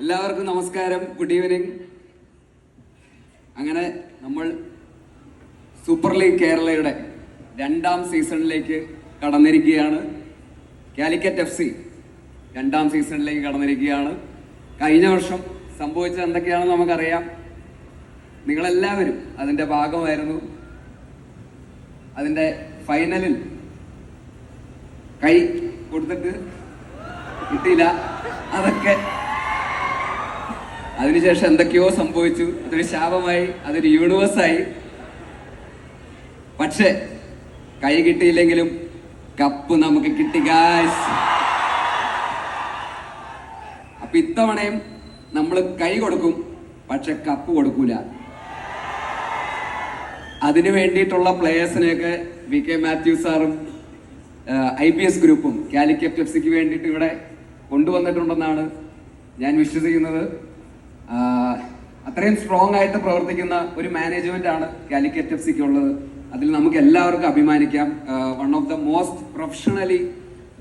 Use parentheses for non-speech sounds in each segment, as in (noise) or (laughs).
എല്ലാവർക്കും നമസ്കാരം. Good evening അങ്ങനെ നമ്മൾ സൂപ്പർ ലീഗ് കേരളയുടെ രണ്ടാം സീസണിലേക്ക് കടന്നിരിക്കുകയാണ്. കാലിക്കറ്റ് എഫ് സി രണ്ടാം സീസണിലേക്ക് കടന്നിരിക്കുകയാണ്. കഴിഞ്ഞ വർഷം സംഭവിച്ചത് എന്തൊക്കെയാണെന്ന് നമുക്കറിയാം. നിങ്ങളെല്ലാവരും അതിന്റെ ഭാഗമായിരുന്നു. അതിന്റെ ഫൈനലിൽ കൈ കൊടുത്തിട്ട് കിട്ടിയില്ല. അതൊക്കെ അതിനുശേഷം എന്തൊക്കെയോ സംഭവിച്ചു. അതൊരു ശാപമായി അതൊരു യൂണിവേഴ്സായി. പക്ഷേ കൈ കിട്ടിയില്ലെങ്കിലും കപ്പ് നമുക്ക് കിട്ടി ഗായ്സ് അപ്പൊ ഇത്തവണയും നമ്മൾ കൈ കൊടുക്കും പക്ഷെ കപ്പ് കൊടുക്കൂല. അതിനു വേണ്ടിയിട്ടുള്ള പ്ലേയേഴ്സിനെയൊക്കെ വി കെ മാത്യു സാറും ഐ പി എസ് ഗ്രൂപ്പും കാലിക്കറ്റ് എഫ് സിക്ക് വേണ്ടിയിട്ട് ഇവിടെ കൊണ്ടുവന്നിട്ടുണ്ടെന്നാണ് ഞാൻ വിശ്വസിക്കുന്നത്. അത്രയും സ്ട്രോങ് ആയിട്ട് പ്രവർത്തിക്കുന്ന ഒരു മാനേജ്മെന്റ് ആണ് കാലിക്കറ്റ് എഫ് സിക്ക് ഉള്ളത് അതിൽ നമുക്ക് എല്ലാവർക്കും അഭിമാനിക്കാം. One of the most professionally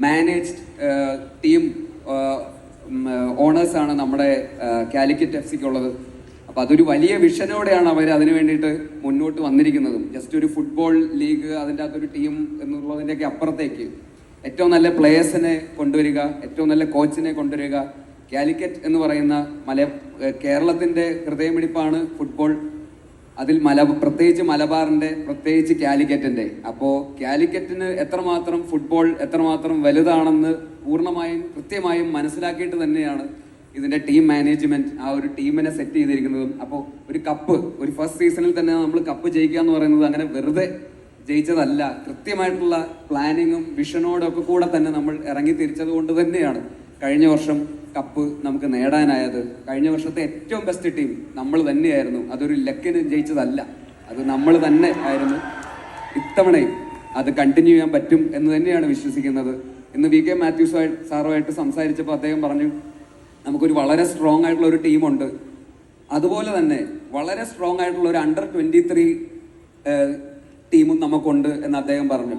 managed team owners ആണ് നമ്മുടെ കാലിക്കറ്റ് എഫ് സിക്ക് ഉള്ളത് അപ്പൊ അതൊരു വലിയ വിഷനോടെയാണ് അവർ അതിനു വേണ്ടിയിട്ട് മുന്നോട്ട് വന്നിരിക്കുന്നതും. ജസ്റ്റ് ഒരു ഫുട്ബോൾ ലീഗ് അതിന്റെ അകത്തൊരു ടീം എന്നുള്ളതിന്റെയൊക്കെ അപ്പുറത്തേക്ക്. ഏറ്റവും നല്ല പ്ലേയേഴ്സിനെ കൊണ്ടുവരിക ഏറ്റവും നല്ല കോച്ചിനെ കൊണ്ടുവരിക. കാലിക്കറ്റ് എന്ന് പറയുന്ന മല കേരളത്തിന്റെ ഹൃദയമിടിപ്പാണ് ഫുട്ബോൾ അതിൽ മല പ്രത്യേകിച്ച് മലബാറിന്റെ പ്രത്യേകിച്ച് കാലിക്കറ്റിന്റെ. അപ്പോ കാലിക്കറ്റിന് എത്രമാത്രം ഫുട്ബോൾ എത്രമാത്രം വലുതാണെന്ന് പൂർണമായും കൃത്യമായും മനസ്സിലാക്കിയിട്ട് തന്നെയാണ് ഇതിന്റെ ടീം മാനേജ്മെന്റ് ആ ഒരു ടീമിനെ സെറ്റ് ചെയ്തിരിക്കുന്നതും. അപ്പോൾ ഒരു കപ്പ് ഒരു ഫസ്റ്റ് സീസണിൽ തന്നെ നമ്മൾ കപ്പ് ജയിക്കുക എന്ന് പറയുന്നത് അങ്ങനെ വെറുതെ ജയിച്ചതല്ല. കൃത്യമായിട്ടുള്ള പ്ലാനിങ്ങും വിഷനോടൊക്കെ കൂടെ തന്നെ നമ്മൾ ഇറങ്ങി തിരിച്ചത് കൊണ്ട് തന്നെയാണ് കഴിഞ്ഞ വർഷം കപ്പ് നമുക്ക് നേടാനായത്. കഴിഞ്ഞ വർഷത്തെ ഏറ്റവും ബെസ്റ്റ് ടീം നമ്മൾ തന്നെയായിരുന്നു. അതൊരു ലക്കിന് ജയിച്ചതല്ല. അത് നമ്മൾ തന്നെ ആയിരുന്നു. ഇത്തവണയും അത് കണ്ടിന്യൂ ചെയ്യാൻ പറ്റും എന്ന് തന്നെയാണ് വിശ്വസിക്കുന്നത്. ഇന്ന് വി കെ മാത്യൂസ് സാറുമായിട്ട് സംസാരിച്ചപ്പോൾ അദ്ദേഹം പറഞ്ഞു നമുക്കൊരു വളരെ സ്ട്രോങ് ആയിട്ടുള്ള ഒരു ടീമുണ്ട് അതുപോലെ തന്നെ വളരെ സ്ട്രോങ് ആയിട്ടുള്ള ഒരു അണ്ടർ ട്വന്റി ത്രീ ടീമും നമുക്കുണ്ട് എന്ന് അദ്ദേഹം പറഞ്ഞു.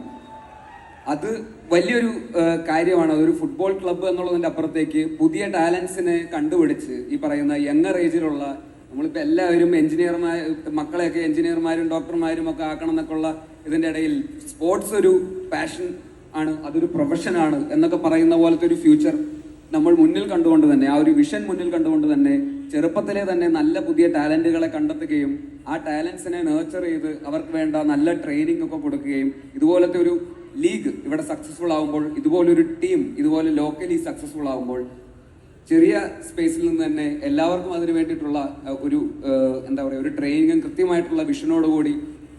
അത് വലിയൊരു കാര്യമാണ്. അതൊരു ഫുട്ബോൾ ക്ലബ്ബ് എന്നുള്ളതിന്റെ അപ്പുറത്തേക്ക് പുതിയ ടാലൻസിനെ കണ്ടുപിടിച്ച് ഈ പറയുന്ന യങ്ങർ ഏജിലുള്ള നമ്മളിപ്പോൾ എല്ലാവരും എഞ്ചിനീയർമാർ മക്കളെയൊക്കെ എഞ്ചിനീയർമാരും ഡോക്ടർമാരും ഒക്കെ ആക്കണം എന്നൊക്കെയുള്ള ഇതിന്റെ ഇടയിൽ സ്പോർട്സ് ഒരു പാഷൻ ആണ് അതൊരു പ്രൊഫഷനാണ് എന്നൊക്കെ പറയുന്ന പോലത്തെ ഒരു ഫ്യൂച്ചർ നമ്മൾ മുന്നിൽ കണ്ടുകൊണ്ട് തന്നെ ആ ഒരു വിഷൻ മുന്നിൽ കണ്ടുകൊണ്ട് തന്നെ ചെറുപ്പത്തിലെ തന്നെ നല്ല പുതിയ ടാലന്റുകളെ കണ്ടെത്തുകയും ആ ടാലൻസിനെ നേർച്ചർ ചെയ്ത് അവർക്ക് വേണ്ട നല്ല ട്രെയിനിങ് ഒക്കെ കൊടുക്കുകയും ഇതുപോലത്തെ ഒരു ലീഗ് ഇവിടെ സക്സസ്ഫുൾ ആവുമ്പോൾ ഇതുപോലൊരു ടീം ഇതുപോലെ ലോക്കലി സക്സസ്ഫുൾ ആവുമ്പോൾ ചെറിയ സ്പേസിൽ നിന്ന് തന്നെ എല്ലാവർക്കും അതിന് വേണ്ടിയിട്ടുള്ള ഒരു എന്താ പറയുക ഒരു ട്രെയിനിങ്ങും കൃത്യമായിട്ടുള്ള വിഷനോടുകൂടി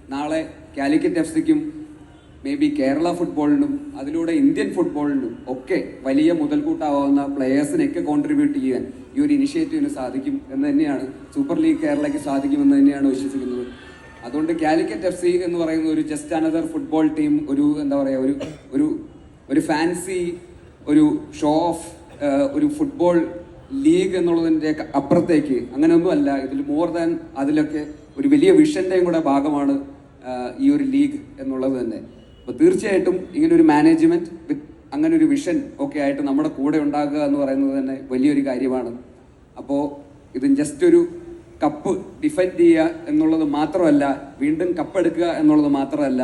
നാളെ കാലിക്കറ്റ് എഫ് സിക്കും മേ ബി കേരള ഫുട്ബോളിനും അതിലൂടെ ഇന്ത്യൻ ഫുട്ബോളിനും ഒക്കെ വലിയ മുതൽക്കൂട്ടാവുന്ന പ്ലെയേഴ്സിനൊക്കെ കോൺട്രിബ്യൂട്ട് ചെയ്യാൻ ഈ ഒരു ഇനിഷ്യേറ്റീവിന് സാധിക്കും എന്ന് തന്നെയാണ് സൂപ്പർ ലീഗ് കേരളയ്ക്ക് സാധിക്കുമെന്ന് തന്നെയാണ് വിശ്വസിക്കുന്നത്. അതുകൊണ്ട് കാലിക്കറ്റ് എഫ് സി എന്ന് പറയുന്ന ഒരു ജസ്റ്റ് അനദർ ഫുട്ബോൾ ടീം ഒരു എന്താ പറയുക ഒരു ഒരു ഒരു ഫാൻസി ഒരു ഷോ ഓഫ് ഒരു ഫുട്ബോൾ ലീഗ് എന്നുള്ളതിന്റെ അപ്പുറത്തേക്ക് അങ്ങനെയൊന്നും അല്ല. ഇതിൽ മോർ ദാൻ അതിലൊക്കെ ഒരു വലിയ വിഷന്റെയും കൂടെ ഭാഗമാണ് ഈ ഒരു ലീഗ് എന്നുള്ളത് തന്നെ. അപ്പോൾ തീർച്ചയായിട്ടും ഇങ്ങനെ ഒരു മാനേജ്മെന്റ് വിത്ത് അങ്ങനെ ഒരു വിഷൻ ഒക്കെ ആയിട്ട് നമ്മുടെ കൂടെ ഉണ്ടാകുക എന്ന് പറയുന്നത് തന്നെ വലിയൊരു കാര്യമാണ്. അപ്പോൾ ഇത് ജസ്റ്റ് ഒരു കപ്പ് ഡിഫെൻഡ് ചെയ്യുക എന്നുള്ളത് മാത്രമല്ല വീണ്ടും കപ്പെടുക്കുക എന്നുള്ളത് മാത്രമല്ല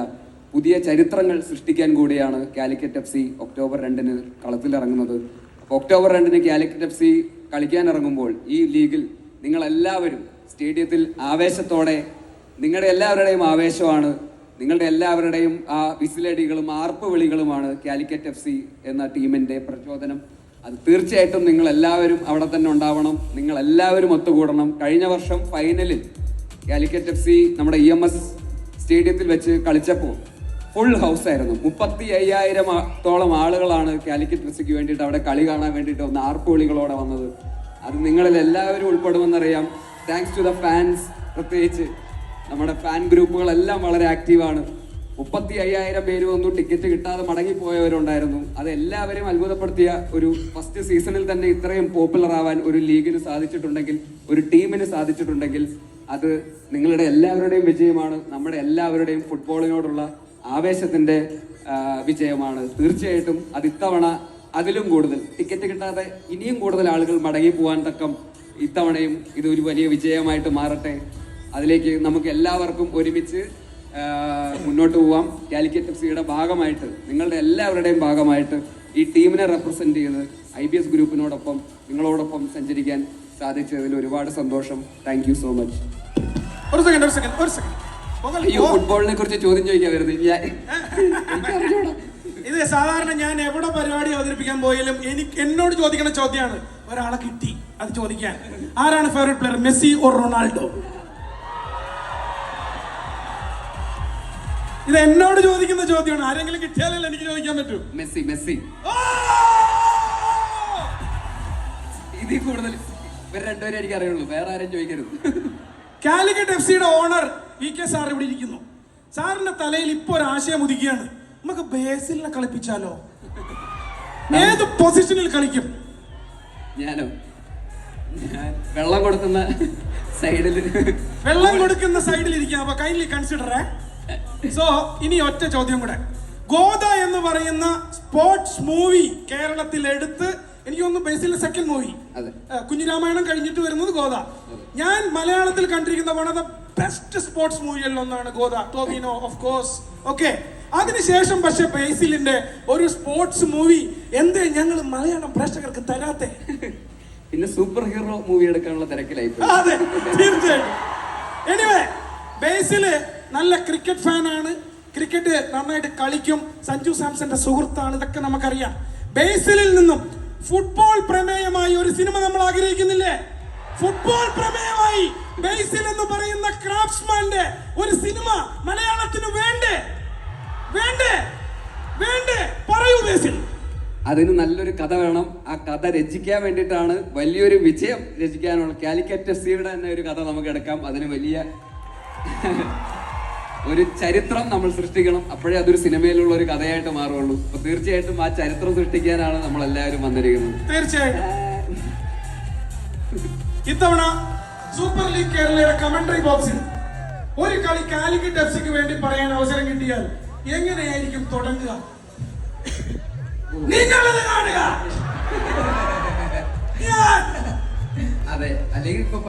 പുതിയ ചരിത്രങ്ങൾ സൃഷ്ടിക്കാൻ കൂടിയാണ് കാലിക്കറ്റ് എഫ് സി ഒക്ടോബർ രണ്ടിന് കളത്തിലിറങ്ങുന്നത്. അപ്പോൾ ഒക്ടോബർ രണ്ടിന് കാലിക്കറ്റ് എഫ് സി കളിക്കാനിറങ്ങുമ്പോൾ ഈ ലീഗിൽ നിങ്ങളെല്ലാവരും സ്റ്റേഡിയത്തിൽ ആവേശത്തോടെ നിങ്ങളുടെ എല്ലാവരുടെയും ആവേശമാണ് നിങ്ങളുടെ എല്ലാവരുടെയും ആ വിസിലടികളും ആർപ്പ് വിളികളുമാണ് കാലിക്കറ്റ് എഫ് സി എന്ന ടീമിന്റെ പ്രചോദനം. അത് തീർച്ചയായിട്ടും നിങ്ങൾ എല്ലാവരും അവിടെ തന്നെ ഉണ്ടാവണം. നിങ്ങൾ എല്ലാവരും ഒത്തുകൂടണം. കഴിഞ്ഞ വർഷം ഫൈനലിൽ കാലിക്കറ്റ് എഫ് സി നമ്മുടെ ഇ എം എസ് സ്റ്റേഡിയത്തിൽ വെച്ച് കളിച്ചപ്പോൾ ഫുൾ ഹൗസ് ആയിരുന്നു. മുപ്പത്തി അയ്യായിരം തോളം ആളുകളാണ് കാലിക്കറ്റ് എഫ് സിക്ക് വേണ്ടിയിട്ട് അവിടെ കളി കാണാൻ വേണ്ടിയിട്ട് ഒന്ന് ആർപ്പുവിളികളോടെ വന്നത്. അത് നിങ്ങളിൽ എല്ലാവരും ഉൾപ്പെടുമെന്നറിയാം. താങ്ക്സ് ടു ദ ഫാൻസ് പ്രത്യേകിച്ച് നമ്മുടെ ഫാൻ ഗ്രൂപ്പുകളെല്ലാം വളരെ ആക്റ്റീവാണ് മുപ്പത്തി അയ്യായിരം പേര് വന്നു ടിക്കറ്റ് കിട്ടാതെ മടങ്ങിപ്പോയവരുണ്ടായിരുന്നു. അത് എല്ലാവരെയും അത്ഭുതപ്പെടുത്തിയ ഒരു ഫസ്റ്റ് സീസണിൽ തന്നെ ഇത്രയും പോപ്പുലർ ആവാൻ ഒരു ലീഗിന് സാധിച്ചിട്ടുണ്ടെങ്കിൽ ഒരു ടീമിന് സാധിച്ചിട്ടുണ്ടെങ്കിൽ അത് നിങ്ങളുടെ എല്ലാവരുടെയും വിജയമാണ്. നമ്മുടെ എല്ലാവരുടെയും ഫുട്ബോളിനോടുള്ള ആവേശത്തിന്റെ വിജയമാണ്. തീർച്ചയായിട്ടും അത് ഇത്തവണ അതിലും കൂടുതൽ. ടിക്കറ്റ് കിട്ടാതെ ഇനിയും കൂടുതൽ ആളുകൾ മടങ്ങി പോകാൻ തക്കം ഇത്തവണയും ഇത് ഒരു വലിയ വിജയമായിട്ട് മാറട്ടെ. അതിലേക്ക് നമുക്ക് എല്ലാവർക്കും ഒരുമിച്ച് മുന്നോട്ട് പോവാം. കാലിക്കറ്റ് എഫ് സിയുടെ ഭാഗമായിട്ട് നിങ്ങളുടെ എല്ലാവരുടെയും ഭാഗമായിട്ട് ഈ ടീമിനെ റെപ്രസെന്റ് ചെയ്ത് ഐ ബി എസ് ഗ്രൂപ്പിനോടൊപ്പം നിങ്ങളോടൊപ്പം സഞ്ചരിക്കാൻ സാധിച്ചതിൽ ഒരുപാട് സന്തോഷം. താങ്ക് യു സോ മച്ച് ഒരു സെക്കൻഡ് ഒരു സെക്കൻഡ് ഒരു സെക്കൻഡ് അയ്യോ ഫുട്ബോളിനെ കുറിച്ച് ചോദ്യം ചോദിക്കാൻ വരുന്നത് ഞാൻ ഇത് സാധാരണ ഞാൻ എവിടെ പരിപാടി അവതരിപ്പിക്കാൻ പോയാലും എനിക്ക് എന്നോട് ചോദിക്കുന്ന ചോദ്യമാണ്. ഒരാളെ കിട്ടി അത് ചോദിക്കാൻ. ആരാണ് favourite player Messi or Ronaldo? ഇത് എന്നോട് ചോദിക്കുന്ന ചോദ്യമാണ്. ആരെങ്കിലും കിട്ടിയാലല്ലേ എനിക്ക് ചോദിക്കാൻ പറ്റൂ. Messi Messi! ഇതിൽ കൂടുതൽ ഇവർ രണ്ടുപേരും എനിക്ക് അറിയുള്ളൂ. വേറെ ആരും ചോദിക്കരുത്. കാലിക്കറ്റ് എഫ് സിയുടെ ഓണർ വി കെ സാർ ഇവിടെ ഇരിക്കുന്നു. സാറിന്റെ തലയിൽ ഇപ്പൊ ഒരു ആശയം ഉദിക്കുകയാണ് നമുക്ക് ബേസിലിനെ കളിപ്പിച്ചാലോ? ഏത് പൊസിഷനിൽ കളിക്കും? ഞാനോ? വെള്ളം കൊടുക്കുന്ന സൈഡിൽ വെള്ളം കൊടുക്കുന്ന സൈഡിൽ ഇരിക്കാം. അപ്പൊ കൈൻഡ്ലി കൺസിഡർ സോ ഇനി ഒറ്റ ചോദ്യം കൂടെ. ഗോദ എന്ന് പറയുന്ന സ്പോർട്സ് മൂവി കേരളത്തിൽ എടുത്ത് എനിക്ക് തോന്നുന്നു ബേസിലെ സെക്കൻഡ് മൂവി കുഞ്ഞിരാമായണം കഴിഞ്ഞിട്ട് വരുന്നത് ഗോദ. ഞാൻ മലയാളത്തിൽ കണ്ടിരിക്കുന്ന one of the best sports മൂവികളിൽ ഒന്നാണ് Godha. Tovino of course okay അതിനുശേഷം പക്ഷെ ബേസിലിന്റെ ഒരു സ്പോർട്സ് മൂവി എന്തേ ഞങ്ങൾ മലയാളം പ്രേക്ഷകർക്ക് തരാത്തെ? പിന്നെ സൂപ്പർ ഹീറോ മൂവി എടുക്കാനുള്ള തിരക്കിലായി. അതെ തീർച്ചയായിട്ടും. ബേസിൽ നല്ല ക്രിക്കറ്റ് ഫാനാണ്. ക്രിക്കറ്റ് നന്നായിട്ട് കളിക്കും. സഞ്ജു സാംസന്റെ സുഹൃത്താണ് ഇതൊക്കെ നമുക്കറിയാം. ബേസിലിൽ നിന്നും ഫുട്ബോൾ പ്രമേയമായി ഒരു സിനിമ നമ്മൾ ആഗ്രഹിക്കുന്നില്ലേ? ഫുട്ബോൾ പ്രമേയമായി ബേസിൽ എന്ന് പറയുന്ന ക്രാഫ്റ്റ്സ്മാന്റെ ഒരു സിനിമ മലയാളത്തിന് വേണ്ടേ? വേണ്ടേ? വേണ്ടേ? പറയൂ ബേസിൽ. അതിന് നല്ലൊരു കഥ വേണം. ആ കഥ രചിക്കാൻ വേണ്ടിയിട്ടാണ് വലിയൊരു വിജയം രചിക്കാനുള്ള കാലിക്കറ്റ് എഫ് സിയുടെ തന്നെ ഒരു കഥ നമുക്ക് എടുക്കാം. അതിന് വലിയ (laughs) ഒരു ചരിത്രം നമ്മൾ സൃഷ്ടിക്കണം. അപ്പോഴേ അതൊരു സിനിമയിലുള്ള ഒരു കഥയായിട്ട് മാറുള്ളൂ അപ്പൊ തീർച്ചയായിട്ടും ആ ചരിത്രം സൃഷ്ടിക്കാനാണ് നമ്മൾ എല്ലാവരും വന്നിരിക്കുന്നത്. തീർച്ചയായിട്ടും ഇത്തവണ സൂപ്പർ ലീഗ് കേരളയുടെ കമന്ററി ബോക്സിൽ ഒരു കളി കാലിക്കറ്റ് എഫ് സിക്ക് വേണ്ടി പറയാൻ അവസരം കിട്ടിയാൽ എങ്ങനെയായിരിക്കും തുടങ്ങുക? നിങ്ങളത് കാണുക. അതെ അല്ലെങ്കിൽ